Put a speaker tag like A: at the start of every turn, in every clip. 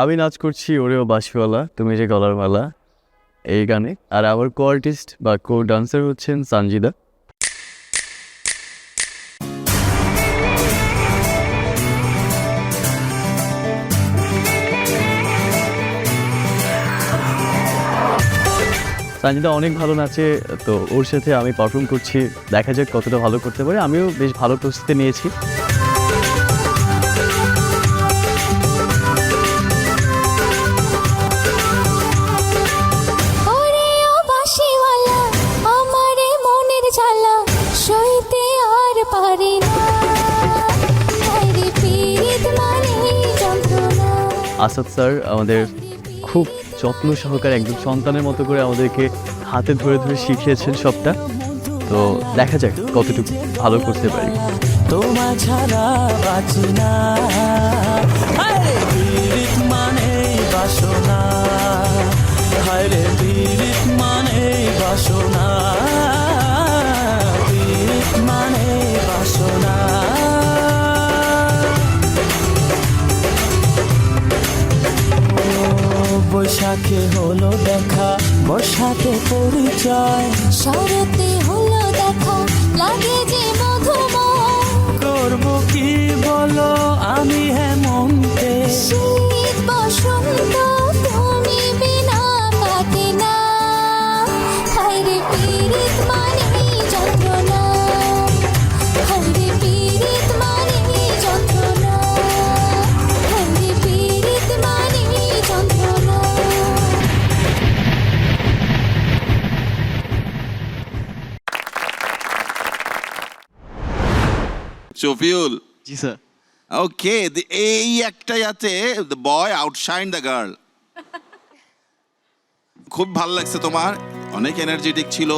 A: আমি নাচ করছি ওরেও বাঁশিওয়ালা, তুমি যে গলার মালা, এই গানে। আর আমার কো আর্টিস্ট বা কো ডান্সার হচ্ছেন সানজিদা। সানজিদা অনেক ভালো নাচে, তো ওর সাথে আমি পারফর্ম করছি। দেখা যাক কতটা ভালো করতে পারে। আমিও বেশ ভালো প্রস্তুতি নিয়েছি। আসাদ স্যার আমাদের খুব যত্ন সহকারে একদম সন্তানের মতো করে আমাদেরকে হাতে ধরে ধরে শিখিয়েছেন সবটা। তো দেখা যাক কতটুকু ভালো করতে পারি।
B: তোমা ছাড়া বাঁচি না। মানে বাসনা। হায়রে পীড়িত মানে বাসনা।
C: শফিউল
A: জি স্যার।
C: ওকে এই একটা ইয়াতে the boy outshine the girl খুব ভালো লাগছে তোমার। অনেক এনার্জেটিক ছিল।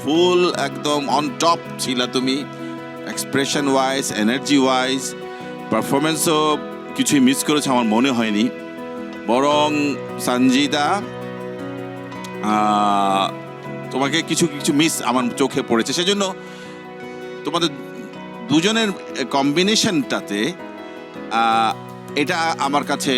C: ফুল একদম অন টপ ছিল তুমি। এক্সপ্রেশন ওয়াইজ এনার্জি ওয়াইজ পারফরমেন্সও কিছুই মিস করেছে আমার মনে হয়নি। বরং সঞ্জিদা তোমাকে কিছু কিছু মিস আমার চোখে পড়েছে। সেজন্য তোমাদের দুজনের কম্বিনেশনটাতে এটা আমার কাছে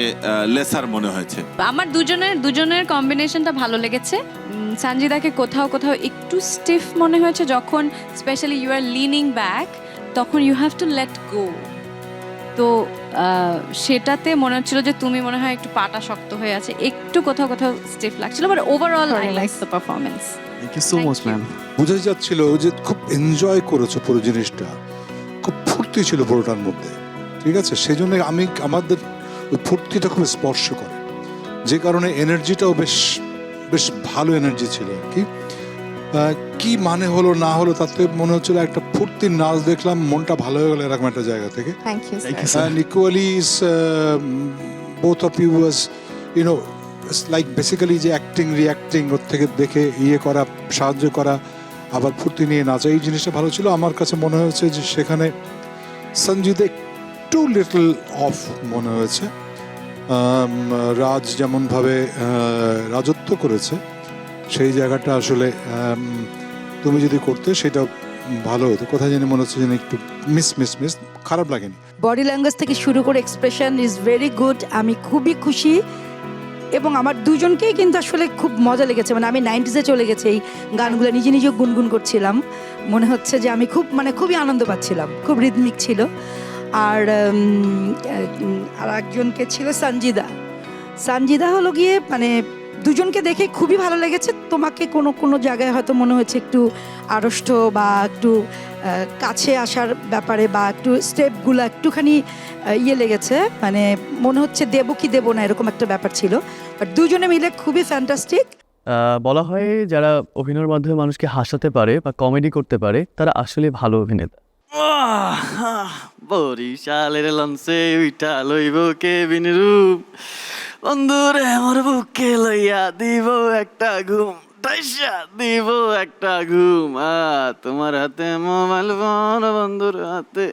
C: লেসার মনে হয়েছে।
D: আমার দুজনের দুজনের কম্বিনেশনটা ভালো লেগেছে। উম, সঞ্জিদাকে কোথাও কোথাও একটু স্টিফ মনে হয়েছে যখন specially you are leaning back তখন you have to let go তো সেটাতে মনে হচ্ছিল যে তুমি মনে হয় একটু পাটা শক্ত হয়ে আছে একটু কোথাও কোথাও স্টিফ লাগছিল but overall I like the performance
A: thank you so much ma'am
E: বোঝাই যাচ্ছিল যে খুব এনজয় করেছ পুরো জিনিসটা। ফুর্তি ছিল পুরোটার মধ্যে ঠিক আছে? সেই জন্য আমি আমাদের ওই ফুর্তিটা খুব স্পর্শ করে। যে কারণে এনার্জিটাও বেশ বেশ ভালো এনার্জি ছিল আর কি। কি মানে হলো না হলো তাতে মনে হচ্ছিল একটা ফুর্তির নাচ দেখলাম মনটা ভালো হয়ে গেল এরকম একটা জায়গা থেকে।
F: Thank you,
A: thank
F: sir.
A: You sir
E: and equally is both of you was you know it's like basically যে অ্যাক্টিং রিঅ্যাক্টিং ওর থেকে দেখে ইয়ে করা সাহায্য করা আবার ফুর্তি নিয়ে নাচা এই জিনিসটা ভালো ছিল। আমার কাছে মনে হয়েছে যে সেখানে সঞ্জিত একটু লিটল অফ মনে হয়েছে। রাজ যেমনভাবে রাজত্ব করেছে, সেই জায়গাটা আসলে তুমি যদি করতে সেটা ভালো হতো। কোথায় জানি মনে হচ্ছে যেন একটু মিস মিস মিস খারাপ লাগেনি।
F: বডি ল্যাঙ্গুয়েজ থেকে শুরু করে এক্সপ্রেশন ইজ ভেরি গুড আমি খুবই খুশি। এবং আমার দুজনকেই কিন্তু আসলে খুব মজা লেগেছে। মানে আমি নাইনটিসে চলে গেছি, এই গানগুলো নিজে নিজে গুনগুন করছিলাম। মনে হচ্ছে যে আমি খুব মানে খুবই আনন্দ পাচ্ছিলাম, খুব রিদমিক ছিল। আর আর একজনকে ছিল সঞ্জিদা সঞ্জিদা হলো গিয়ে মানে দুজনকে দেখে খুবই ভালো লেগেছে। তোমাকে কোনো কোনো জায়গায় হয়তো মনে হচ্ছে একটু আড়ষ্ট বা একটু কাছে আসার ব্যাপারে বা একটু স্টেপগুলো একটুখানি ইয়ে লেগেছে। মানে মনে হচ্ছে দেবো কি দেবো না এরকম একটা ব্যাপার ছিল। বাট দুজনে মিলে খুবই ফ্যান্টাস্টিক
A: বলা হয় যারা অভিনয়ের মাধ্যমে মানুষকে হাসাতে পারে বা কমেডি করতে পারে তারা আসলে ভালো অভিনেতা।
G: বরিশালের লঞ্চে উইটা লইব কেবিন রূপ। বন্ধুরে, আমার বুকে লইয়া দিব একটা ঘুম টাইসা দিব একটা ঘুম। আ, তোমার হাতে মোবাইল ফোন, বন্ধুর হাতে।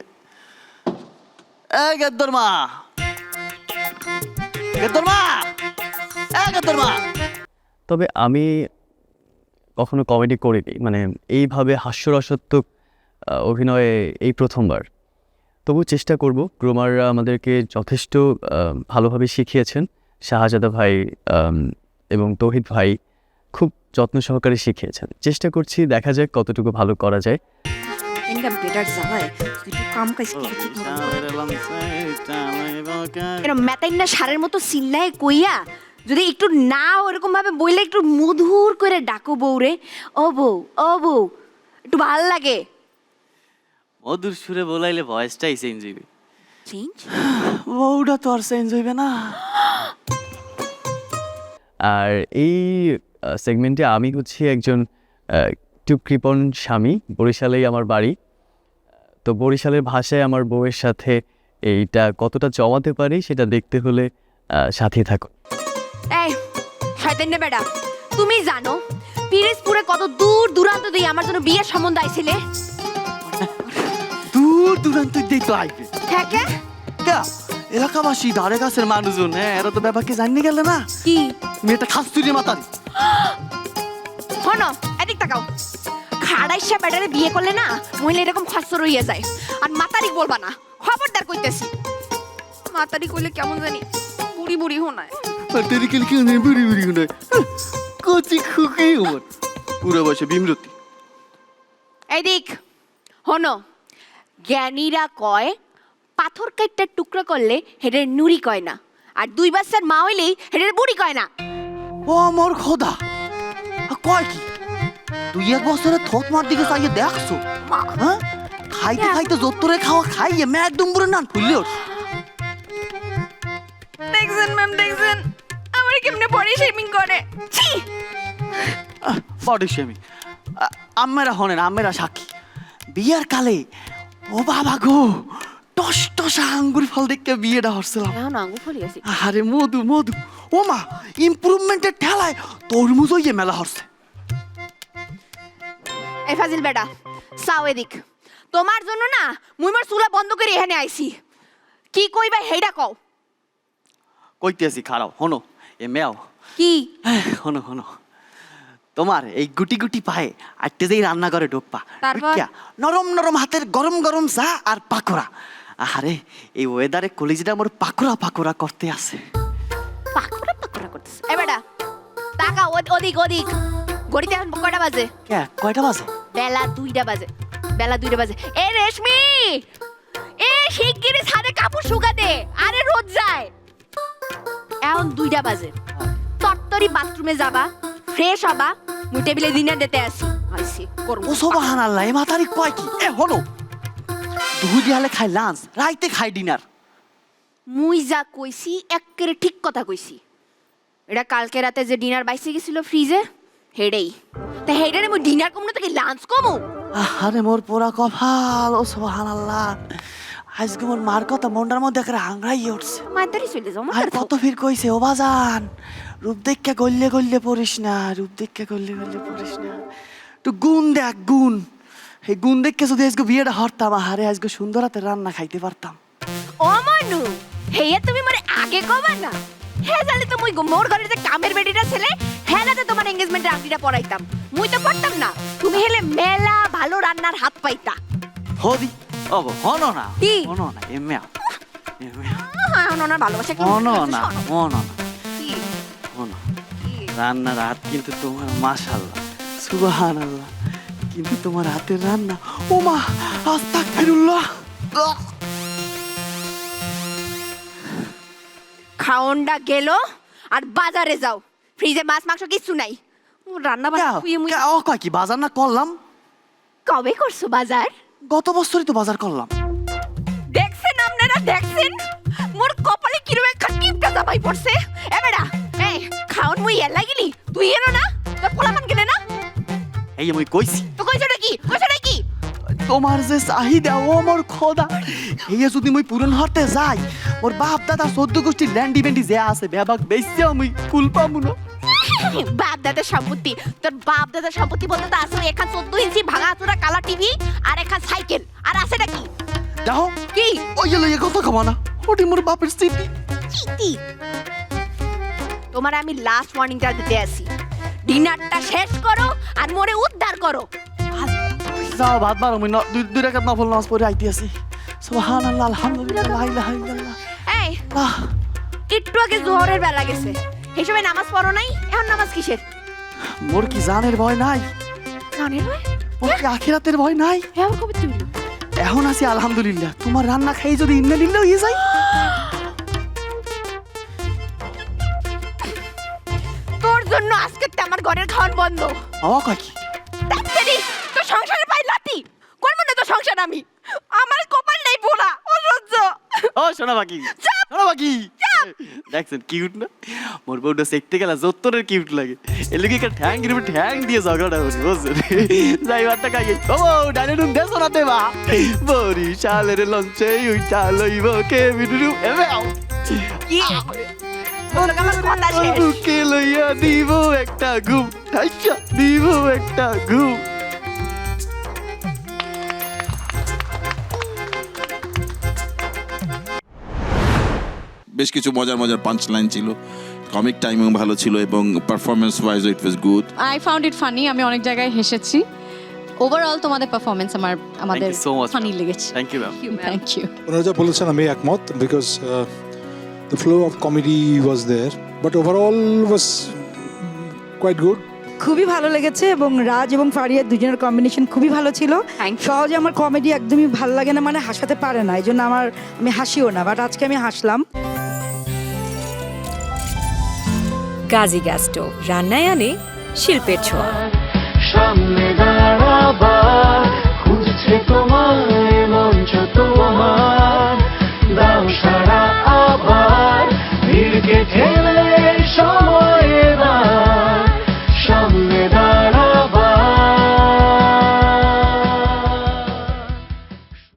G: এ, গেদ্দর মা! গেদ্দর মা! মা!
A: তবে আমি কখনো কমেডি করিনি মানে এইভাবে হাস্যরসাত্মক অভিনয়ে এই প্রথমবার। তবু চেষ্টা করব, গ্রোমাররা আমাদেরকে যথেষ্ট ভালোভাবে শিখিয়েছেন। শাহজাদা ভাই এবং তৌহিদ ভাই খুব যত্ন সহকারে শিখিয়েছেন। চেষ্টা করছি দেখা যাক কতটুকু ভালো করা যায়।
H: ইনকাম বেটার জ্বালায় একটু কাম কাজ এরকম না সারের মতো চিল্লায় কইয়া যদি একটু না ওরকম ভাবে বইলে একটু মধুর করে ডাকো বউরে ও বউ ও বউ একটু ভালো লাগে।
G: মধুর সুরে বলাইলে ভয়েসটাই চেঞ্জ হইবে।
H: চেঞ্জ
G: বউটা তো আর চেঞ্জ হইবে না।
A: আর এই সেগমেন্টে আমি হচ্ছি একজন একটু কৃপণ স্বামী বরিশালেই আমার বাড়ি। তো বরিশালের ভাষায় আমার বউয়ের সাথে এইটা কতটা জমাতে পারি সেটা দেখতে হলে আহ, সাথে থাকো
H: এই শয়তান বেটা তুমি জানো পিরিজপুরে কত দূর দূরান্ত দিয়ে আমার জন্য বিয়ের সম্বন্ধ আইছিলে?
G: দূর দূরান্ত দিয়ে তো আইবে।
H: হ্যাঁ কে?
G: এলাকাবাসী ধারে কাছের মানুষজন হ্যাঁ এরা তো ব্যাপারকে জানিয়ে গেলে না।
H: কি?
G: একটা খাস্তুরি মাতারি।
H: হনো এদিক তাকাও। খাড়াইসা বেটারে বিয়ে করলে না মহিলা এরকম খসর হইয়া যায়। আর মাতারি বলবা না। খবরদার কইতেছি। মাতারি কইলে কেমন জানি বুড়ি বুড়ি হোনায়।
G: আর তেরি কেলে কেউ নেই বুড়ি বুড়ি নয় কচি খুকি ওর পুরো বসে বিমরতি।
H: এদিক হনো জ্ঞানীরা কয় পাথর কাইটটা টুকরো করলে হেডের নুরি কয় না আর দুই বাচ্চার মা হইলেই হেডের বুড়ি কয় না।
G: ও আমার খোদা আ, কয় কি? তুই এক বছরে থোত মার দিকে চাইয়ে দেখছ? হ্যাঁ? খাইতে খাইতে যত্তরে খাওয়া খাইয়ে মে একদম পুরো নান ফুললে
H: দেখছেন ম্যাম দেখছেন? আমার কেমনে বডি শেমিং করে? ছি!
G: বডি শেমিং আম্মেরা হনেন আম্মেরা সাক্ষী। বিয়ার কালে ও বাবা গো টস টসা আঙ্গুর ফল দেখে বিয়েটা হরছিলাম।
H: এখন আঙ্গুর ফলি আছে।
G: আরে মধু মধু। ও মা ইমপ্রুভমেন্টের ঠেলায় তরমুজ হইয়ে মেলা হরছে।
H: এই ফাজিল বেটা সাও এদিক। তোমার জন্য না মুই মোর চুলা বন্ধ করে এখানে আইছি। কি কইবা হেইডা কও।
G: কইতেছি খারাপ হনো এ মেয়াও।
H: কি?
G: হনো হনো তোমার এই গুটি গুটি পায়ে আটটে যেই রান্না করে ডোপ্পা
H: তারপর?
G: ঢুকিয়া নরম নরম হাতের গরম গরম চা আর পাকোড়া। আরে এই ওয়েদারে কলিজটা মোর পাকোড়া পাকোড়া করতে আছে।
H: পাকড়া পাকড়া করতেছে এ বেটা তাকা ওদিক ওদিক। এখন কয়টা বাজে?
G: কে? কয়টা বাজে?
H: বেলা দুইটা বাজে। বেলা দুইটা বাজে। এ রেশমি! এ শিগগিরই ছাদে কাপড় শুকা দে। আরে রোদ যায়। এখন দুইটা বাজে। তত্তরি বাথরুমে যাবা ফ্রেশ হবা। মুই টেবিলে ডিনার দিতে আসি আইসি করব
G: ও সোবাহান আল্লাহ এ মাথারি কয় কি? এ হনো দুহুদি হালে খাই লাঞ্চ রাইতে খাই ডিনার
H: মুই যা কইছি একেবারে ঠিক কথা কইছি এটা কালকে রাতে যে ডিনার বাইসে গেছিল ফ্রিজে হেডেই তা হেডে মুই ডিনার কমু না তোকে লাঞ্চ কমু।
G: আরে মোর পোড়া কপাল ও সোবাহান আল্লাহ আজকে মোর মার কথা মন্ডার মধ্যে একটা আংরাই উঠছে।
H: মাতারি চলে যাও
G: আর কত ফির কইছে ও বাজান! রূপ দেখকে গল্লে গল্লে পড়িস না রূপ দেখকে গল্লে গল্লে পড়িস না। তো গুণ দেখ গুণ। এই গুণ দেখকে যদি আজকে বিয়েটা হরতাম আহারে আজকে সুন্দর হাতে রান্না খাইতে পারতাম।
H: ও মানু হেয়া তুমি মানে আগে কবা না। হ্যাঁ জালে তো মুই মোর ঘরে যে কামের বেডিটা ছেলে হ্যাঁ না তোমার এঙ্গেজমেন্টের আংটিটা পরাইতাম। মুই তো পারতাম না তুমি হেলে মেলা ভালো রান্নার হাত পাইতা।
G: হদি ও হনো না।
H: কি?
G: হনো না এমএ
H: হ্যাঁ ওনার ভালোবাসা কি
G: হনো না হনো না।
H: কি?
G: হনো
H: কি?
G: রান্নার হাত কিন্তু তোমার মাশাল্লাহ সুবাহান আল্লাহ কিন্তু তোমার হাতের রান্না ও মা আস্তাগফিরুল্লাহ। আহ!
H: খাওনটা গেল আর বাজারে যাও। ফ্রিজে মাছ মাংস কিছু নাই। ও, রান্না বান্না খুইয়ে মুই
G: ও কয় কি বাজার না করলাম?
H: কবে করছ বাজার?
G: গত বছরই তো বাজার করলাম।
H: দেখছেন আপনারা দেখছেন? মোর কপালে কিরম একটা টিপটা জামাই পড়ছে। এ বেড়া এই খাওন মুই এলা গেলি তুই এনো না? তোর পোলাপান গেলে না?
G: এই আমি কইছি।
H: তো কইছটা কি? কইছটা কি?
G: তোমার যে চাহিদা ও আমার খোদা। এই যদি মুই পূরণ হতে যাই ওর বাপ দাদা চোদ্দ গোষ্ঠী ল্যান্ডি বেন্ডি যে আছে বেবাক বেশি আমি কুল পাবো না।
H: বাপ দাদার সম্পত্তি। তোর বাপ দাদার সম্পত্তি বলতে তো আছে এখান চোদ্দ ইঞ্চি ভাঙা চোরা কালা টিভি আর এখান সাইকেল। আর আছে কি?
G: দেখো
H: কি?
G: ওই এলো এ কথা কমা না। ওটি মোর বাপের স্মৃতি।
H: চিতি তোমার আমি লাস্ট ওয়ার্নিংটা দিতে আসি। ডিনারটা শেষ করো আর মোরে উদ্ধার করো।
G: যাও ভাত বার আমি ন- দুই দুই রেখাত নফল নামাজ পড়ে আইতে আছি সুবহানাল্লাহ আলহামদুলিল্লাহ লা ইলাহা ইল্লাল্লাহ।
H: এই একটু আগে জোহরের বেলা গেছে। এই সময় নামাজ পড়ো নাই? এখন নামাজ কিসের?
G: মোর কি জানের ভয় নাই?
H: জানেন ভাই
G: মোর কি আখেরাতের ভয় নাই?
H: এখন কবে তুমি?
G: এখন আছি আলহামদুলিল্লাহ। তোমার রান্না খাই যদি ইন্না লিল্লা হয়ে যায়।
H: তোর জন্য আজকে তো আমার ঘরের খাওয়ান বন্ধ।
G: বাবা কাকি
H: ডাক্তারি তো সংসারে পাই লাতি করব না তো সংসার আমি। আমার কপাল নেই পোড়া অসহ্য।
G: ও শোনা বাকি। শোনা বাকি। দেখছেন কিউট না? মোর বউটা দেখতে গেলে যত্তরের কিউট লাগে। এর লিগে একটা ঠ্যাং গিরবে ঠ্যাং দিয়ে ঝগড়াটা হচ্ছে বুঝছেন? যাই বারটা খাই ও ডাইনে রুম দেশ না দেবা বরিশালের লঞ্চে ওই চালইব কে বিডুরু এবে আও বুকে লইয়া দিব একটা ঘুম দিব একটা ঘুম
C: বেশ কিছু মজার মজার পাঞ্চ লাইন ছিল। কমিক টাইমিং ভালো ছিল এবং performance wise it was good
D: I found it funny আমি অনেক জায়গায় হেসেছি। ওভারঅল তোমাদের পারফরমেন্স আমার আমাদের ফানি লেগেছে।
G: Thank you ma'am
D: thank you
E: ওনারা যা বলেছেন আমি একমত because the flow of comedy was there but overall was quite good
F: খুবই ভালো লেগেছে এবং রাজ এবং ফারিয়ার দুজনের কম্বিনেশন খুবই ভালো ছিল। সহজে আমার কমেডি একদমই ভালো লাগে না মানে হাসাতে পারে না এই জন্য আমার আমি হাসিও না বাট আজকে আমি হাসলাম।
I: গাজী গ্যাস স্টোভ রান্নায় আনে শিল্পের ছোঁয়া।
B: সামনে দাঁড়াবা খুঁজছে তোমার